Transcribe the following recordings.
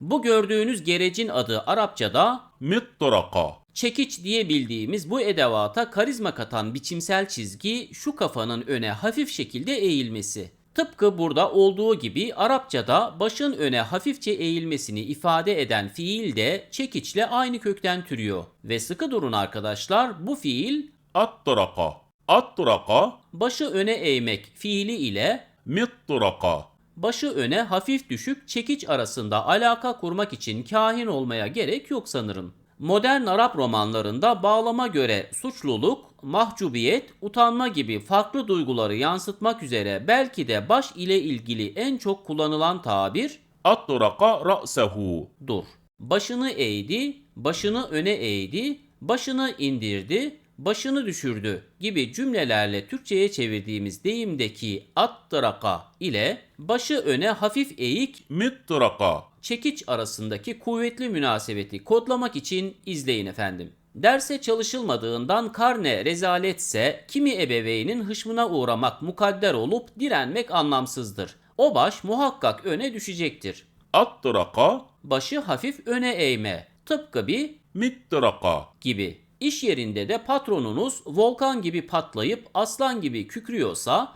Bu gördüğünüz gerecin adı Arapçada mittaraka. Çekiç diye bildiğimiz bu edevata karizma katan biçimsel çizgi şu kafanın öne hafif şekilde eğilmesi. Tıpkı burada olduğu gibi Arapçada başın öne hafifçe eğilmesini ifade eden fiil de çekiçle aynı kökten türüyor. Ve sıkı durun arkadaşlar bu fiil atturaka. Atturaka başı öne eğmek fiili ile mitturaka başı öne hafif düşük çekiç arasında alaka kurmak için kahin olmaya gerek yok sanırım. Modern Arap romanlarında bağlama göre suçluluk, mahcubiyet, utanma gibi farklı duyguları yansıtmak üzere belki de baş ile ilgili en çok kullanılan tabir Atturaka ra'sehu. Dur. Başını eğdi, başını öne eğdi, başını indirdi, başını düşürdü gibi cümlelerle Türkçe'ye çevirdiğimiz deyimdeki attraka ile başı öne hafif eğik mittraka çekiç arasındaki kuvvetli münasebeti kodlamak için izleyin efendim. Derse çalışılmadığından karne rezaletse kimi ebeveynin hışmına uğramak mukadder olup direnmek anlamsızdır. O baş muhakkak öne düşecektir. Attraka başı hafif öne eğme tıpkı bir mittraka gibi İş yerinde de patronunuz volkan gibi patlayıp aslan gibi kükrüyorsa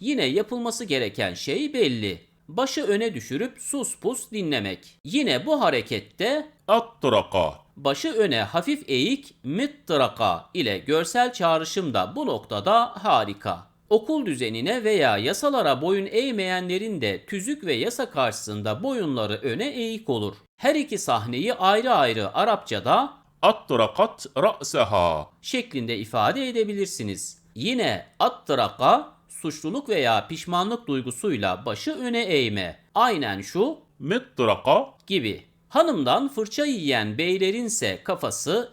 yine yapılması gereken şey belli. Başı öne düşürüp sus pus dinlemek. Yine bu harekette attraka başı öne hafif eğik mittraka ile görsel çağrışım da bu noktada harika. Okul düzenine veya yasalara boyun eğmeyenlerin de tüzük ve yasa karşısında boyunları öne eğik olur. Her iki sahneyi ayrı ayrı Arapçada attrakat ra'saha şeklinde ifade edebilirsiniz. Yine attraka suçluluk veya pişmanlık duygusuyla başı öne eğme. Aynen şu mittraka gibi. Hanımdan fırça yiyen beylerinse kafası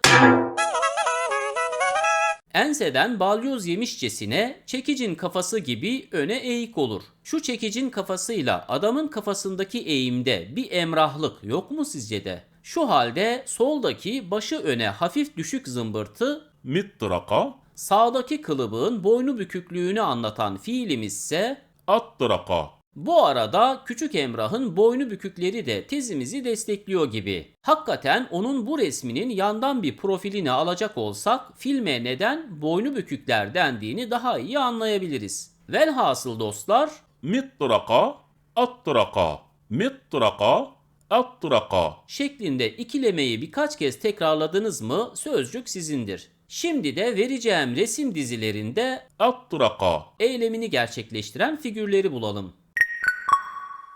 enseden balyoz yemişçesine çekicin kafası gibi öne eğik olur. Şu çekicin kafasıyla adamın kafasındaki eğimde bir emrahlık yok mu sizce de? Şu halde soldaki başı öne hafif düşük zımbırtı mittraka, sağdaki kılıbığın boynu büküklüğünü anlatan fiilimiz ise attraka. Bu arada Küçük Emrah'ın boynu bükükleri de tezimizi destekliyor gibi. Hakikaten onun bu resminin yandan bir profilini alacak olsak filme neden boynu bükükler dendiğini daha iyi anlayabiliriz. Velhasıl dostlar Mittraka, attraka, mittraka, attraka şeklinde ikilemeyi birkaç kez tekrarladınız mı sözcük sizindir. Şimdi de vereceğim resim dizilerinde attraka eylemini gerçekleştiren figürleri bulalım.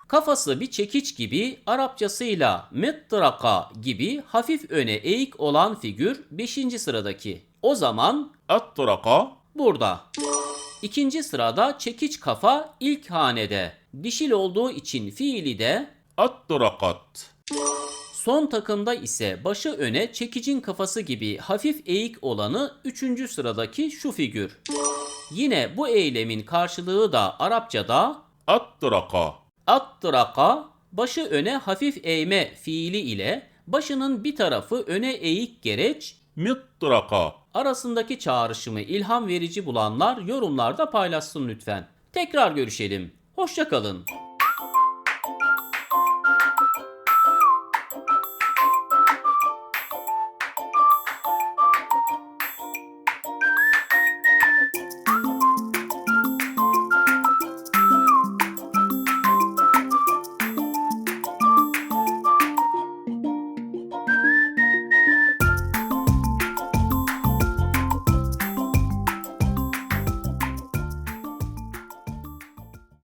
Kafası bir çekiç gibi, Arapçasıyla mettraka gibi hafif öne eğik olan figür 5. sıradaki. O zaman attraka burada. İkinci sırada çekiç kafa ilk hanede. Dişil olduğu için fiili de Atturakat. Son takımda ise başı öne çekicin kafası gibi hafif eğik olanı 3. sıradaki şu figür. Yine bu eylemin karşılığı da Arapçada Attıraka. Attıraka başı öne hafif eğme fiili ile başının bir tarafı öne eğik gereç Mittraka arasındaki çağrışımı ilham verici bulanlar yorumlarda paylaşsın lütfen. Tekrar görüşelim. Hoşçakalın.